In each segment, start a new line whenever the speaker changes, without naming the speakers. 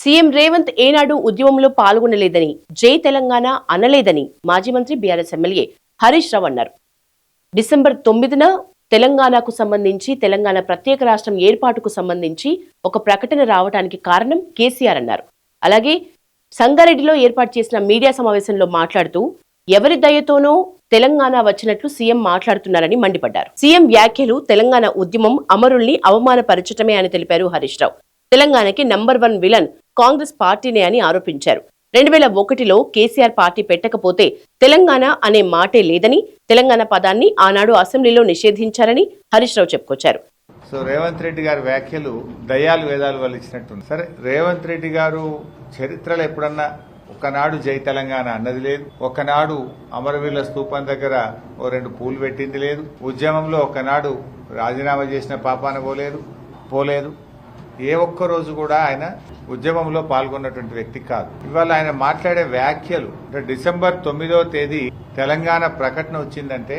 CM Revanth ఏనాడు ఉద్యమంలో పాల్గొనలేదని జై తెలంగాణ అనలేదని మాజీ మంత్రి బీఆర్ఎస్ ఎమ్మెల్యే హరీష్ రావు అన్నారు. డిసెంబర్ తొమ్మిదిన తెలంగాణకు సంబంధించి తెలంగాణ ప్రత్యేక రాష్ట్రం ఏర్పాటుకు సంబంధించి ఒక ప్రకటన రావడానికి కారణం కేసీఆర్ అన్నారు. అలాగే సంగారెడ్డిలో ఏర్పాటు చేసిన మీడియా సమావేశంలో మాట్లాడుతూ ఎవరి దయతోనో తెలంగాణ వచ్చినట్లు సీఎం మాట్లాడుతున్నారని మండిపడ్డారు. సీఎం వ్యాఖ్యలు తెలంగాణ ఉద్యమం అమరుల్ని అవమానపరచటమే అని తెలిపారు హరీష్ రావు. తెలంగాణకి నంబర్ వన్ విలన్ కాంగ్రెస్ పార్టీనే అని ఆరోపించారు. రెండు వేల ఒకటిలో కేసీఆర్ పార్టీ పెట్టకపోతే తెలంగాణ అనే మాటే లేదని తెలంగాణ పదాన్ని ఆనాడు అసెంబ్లీలో నిషేధించారని హరీష్ రావు చెప్పుకొచ్చారు.
సో రేవంత్ రెడ్డి గారి వ్యాఖ్యలు దయాలు వేదాలు వాళ్ళు ఇచ్చినట్టుంది. సరే రేవంత్ రెడ్డి గారు చరిత్రలో ఎప్పుడన్నా ఒకనాడు జై తెలంగాణ అన్నది లేదు. ఒకనాడు అమరవీరుల స్తూపం దగ్గర ఓ రెండు పూలు పెట్టింది లేదు. ఉద్యమంలో ఒకనాడు రాజీనామా చేసిన పాపాన పోలేదు పోలేదు. ఏ ఒక్క రోజు కూడా ఆయన ఉద్యమంలో పాల్గొన్నటువంటి వ్యక్తి కాదు. ఇవాళ ఆయన మాట్లాడే వ్యాఖ్యలు అంటే డిసెంబర్ తొమ్మిదవ తేదీ తెలంగాణ ప్రకటన వచ్చిందంటే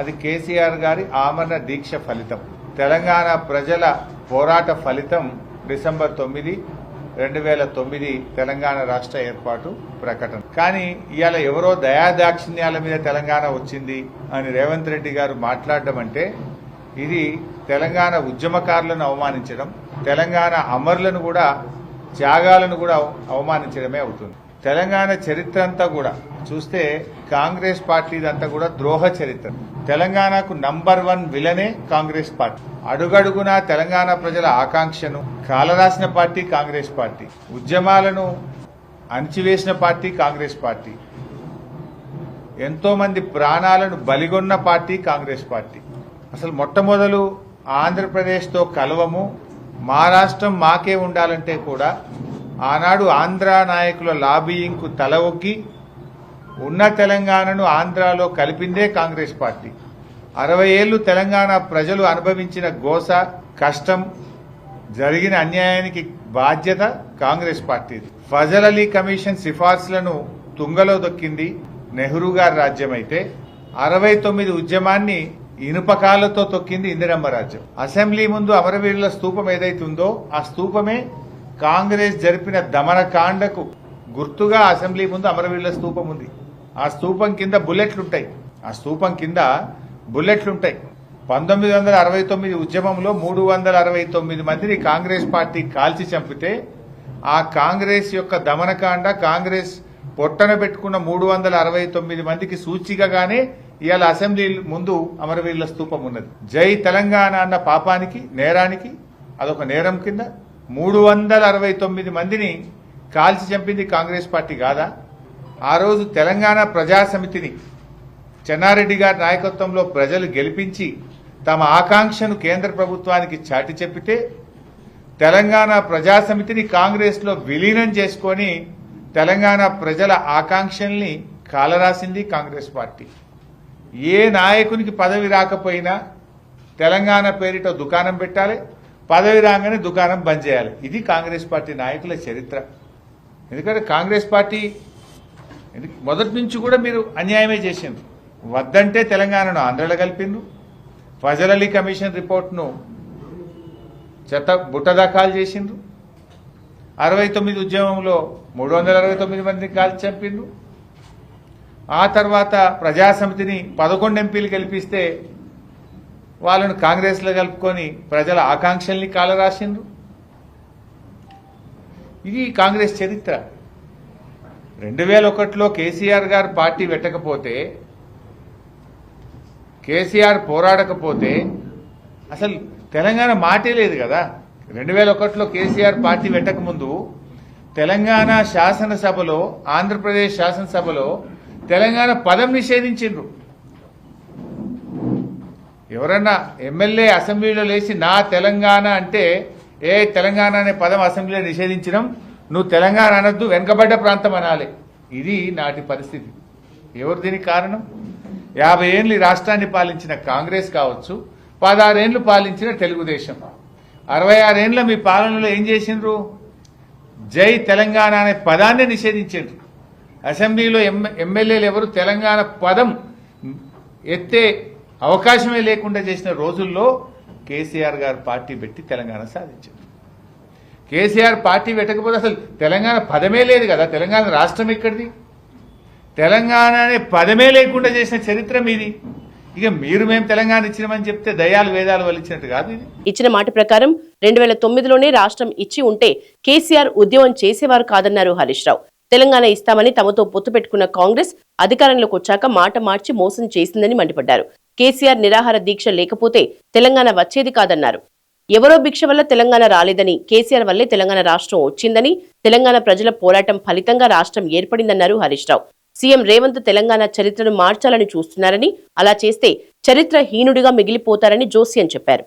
అది కేసీఆర్ గారి ఆమరణ దీక్ష ఫలితం. తెలంగాణ ప్రజల పోరాట ఫలితం డిసెంబర్ తొమ్మిది రెండు వేల తొమ్మిది తెలంగాణ రాష్ట్ర ఏర్పాటు ప్రకటన. కానీ ఇవాళ ఎవరో దయాదాక్షిణ్యాల మీద తెలంగాణ వచ్చింది అని రేవంత్ రెడ్డి గారు మాట్లాడడం అంటే ఇది తెలంగాణ ఉద్యమకారులను అవమానించడం తెలంగాణ అమరులను కూడా త్యాగాలను కూడా అవమానించడమే అవుతుంది. తెలంగాణ చరిత్ర అంతా కూడా చూస్తే కాంగ్రెస్ పార్టీదంతా కూడా ద్రోహ చరిత్ర. తెలంగాణకు నంబర్ వన్ విలనే కాంగ్రెస్ పార్టీ. అడుగడుగున తెలంగాణ ప్రజల ఆకాంక్షను కాలరాసిన పార్టీ కాంగ్రెస్ పార్టీ. ఉద్యమాలను అణిచివేసిన పార్టీ కాంగ్రెస్ పార్టీ. ఎంతోమంది ప్రాణాలను బలిగొన్న పార్టీ కాంగ్రెస్ పార్టీ. అసలు మొట్టమొదలు ఆంధ్రప్రదేశ్తో కలవము మా రాష్ట్రం మాకే ఉండాలంటే కూడా ఆనాడు ఆంధ్ర నాయకుల లాబీయింగ్కు తల ఒగ్గి ఉన్న తెలంగాణను ఆంధ్రాలో కలిపిందే కాంగ్రెస్ పార్టీ. అరవై ఏళ్ళు తెలంగాణ ప్రజలు అనుభవించిన గోస కష్టం జరిగిన అన్యాయానికి బాధ్యత కాంగ్రెస్ పార్టీది. ఫజల్ అలీ కమిషన్ సిఫార్సులను తుంగలో దొక్కింది నెహ్రూ గారి రాజ్యమైతే అరవై తొమ్మిది ఉద్యమాన్ని ఇనుపకాలతో తొక్కింది ఇందిరమ్మ రాజ్యం. అసెంబ్లీ ముందు అమరవీరుల స్తూపం ఏదైతే ఉందో ఆ స్తూపమే కాంగ్రెస్ జరిపిన దమనకాండకు గుర్తుగా అసెంబ్లీ ముందు అమరవీరుల స్తూపం ఉంది. ఆ స్తూపం కింద బుల్లెట్లుంటాయి. ఆ స్తూపం కింద బుల్లెట్లుంటాయి. పంతొమ్మిది వందల అరవై తొమ్మిది ఉద్యమంలో మూడు వందల అరవై తొమ్మిది మందిని కాంగ్రెస్ పార్టీ కాల్చి చంపితే ఆ కాంగ్రెస్ యొక్క దమనకాండ కాంగ్రెస్ పొట్టన పెట్టుకున్న మూడు వందల అరవై తొమ్మిది మందికి సూచికగానే ఇవాళ అసెంబ్లీ ముందు అమరవీరుల స్తూపం ఉన్నది. జై తెలంగాణ అన్న పాపానికి నేరానికి అదొక నేరం కింద మూడు వందల అరవై తొమ్మిది మందిని కాల్చి చంపింది కాంగ్రెస్ పార్టీ కాదా? ఆ రోజు తెలంగాణ ప్రజా సమితిని చెన్నారెడ్డి గారి నాయకత్వంలో ప్రజలు గెలిపించి తమ ఆకాంక్షను కేంద్ర ప్రభుత్వానికి చాటి చెప్పితే తెలంగాణ ప్రజా సమితిని కాంగ్రెస్లో విలీనం చేసుకొని తెలంగాణ ప్రజల ఆకాంక్షల్ని కాలరాసింది కాంగ్రెస్ పార్టీ. ఏ నాయకునికి పదవి రాకపోయినా తెలంగాణ పేరిట దుకాణం పెట్టాలి పదవి రాగానే దుకాణం బంద్ చేయాలి. ఇది కాంగ్రెస్ పార్టీ నాయకుల చరిత్ర. ఎందుకంటే కాంగ్రెస్ పార్టీ మొదటి నుంచి కూడా మీరు అన్యాయమే చేసిండ్రు. వద్దంటే తెలంగాణను ఆంధ్రలో కలిపిండ్రు. ఫజల్ అలీ కమిషన్ రిపోర్ట్ను చెత్త బుట్ట దాఖలు చేసిండ్రు. అరవై తొమ్మిది ఉద్యమంలో మూడు వందల అరవై తొమ్మిది మందిని కాల్చి చంపిండ్రు. ఆ తర్వాత ప్రజాసమితిని పదకొండు ఎంపీలు గెలిపిస్తే వాళ్ళను కాంగ్రెస్లో కలుపుకొని ప్రజల ఆకాంక్షల్ని కాలరాసిండ్రు. ఇది కాంగ్రెస్ చరిత్ర. రెండు వేల ఒకటిలో కేసీఆర్ గారు పార్టీ పెట్టకపోతే కేసీఆర్ పోరాడకపోతే అసలు తెలంగాణ మాటే లేదు కదా. రెండు వేల ఒకటిలో కేసీఆర్ పార్టీ పెట్టకముందు తెలంగాణ శాసనసభలో ఆంధ్రప్రదేశ్ శాసనసభలో తెలంగాణ పదం నిషేధించిండ్రు. ఎవరన్నా ఎమ్మెల్యే అసెంబ్లీలో లేచి నా తెలంగాణ అంటే ఏ తెలంగాణ అనే పదం అసెంబ్లీలో నిషేధించడం నువ్వు తెలంగాణ అనద్దు వెనుకబడ్డ ప్రాంతం అనాలి. ఇది నాటి పరిస్థితి. ఎవరు దీనికి కారణం? యాభై ఏళ్ళు ఈ రాష్ట్రాన్ని పాలించిన కాంగ్రెస్ కావచ్చు పదహారేండ్లు పాలించిన తెలుగుదేశం. అరవై ఆరేండ్ల మీ పాలనలో ఏం చేసిండ్రు? జై తెలంగాణ అనే పదాన్ని నిషేధించారు అసెంబ్లీలో ఎమ్మెల్యేలు ఎవరు తెలంగాణ పదం ఎత్తే అవకాశమే లేకుండా చేసిన రోజుల్లో కేసీఆర్ గారు పార్టీ పెట్టి తెలంగాణ సాధించారు. కేసీఆర్ పార్టీ పెట్టకపోతే అసలు తెలంగాణ పదమే లేదు కదా? తెలంగాణ రాష్ట్రం ఎక్కడిది? తెలంగాణ అనే పదమే లేకుండా చేసిన చరిత్ర మీది. ఇక మీరు మేము తెలంగాణ ఇచ్చినామని చెప్తే దయాలు వేదాలు వలిచ్చినట్టు కాదు ఇది.
ఇచ్చిన మాట ప్రకారం రెండు వేల తొమ్మిదిలోనే రాష్ట్రం ఇచ్చి ఉంటే కేసీఆర్ ఉద్యమం చేసేవారు కాదన్నారు హరీష్ రావు. తెలంగాణ ఇస్తామని తమతో పొత్తు పెట్టుకున్న కాంగ్రెస్ అధికారంలోకి వచ్చాక మాట మార్చి మోసం చేసిందని మండిపడ్డారు. కేసీఆర్ నిరాహార దీక్ష లేకపోతే తెలంగాణ వచ్చేది కాదన్నారు. ఎవరో భిక్ష వల్ల తెలంగాణ రాలేదని కేసీఆర్ వల్లే తెలంగాణ రాష్ట్రం వచ్చిందని తెలంగాణ ప్రజల పోరాటం ఫలితంగా రాష్ట్రం ఏర్పడిందన్నారు హరీష్ రావు. సీఎం రేవంత్ తెలంగాణ చరిత్రను మార్చాలని చూస్తున్నారని అలా చేస్తే చరిత్ర హీనుడిగా మిగిలిపోతారని జోస్యం చెప్పారు.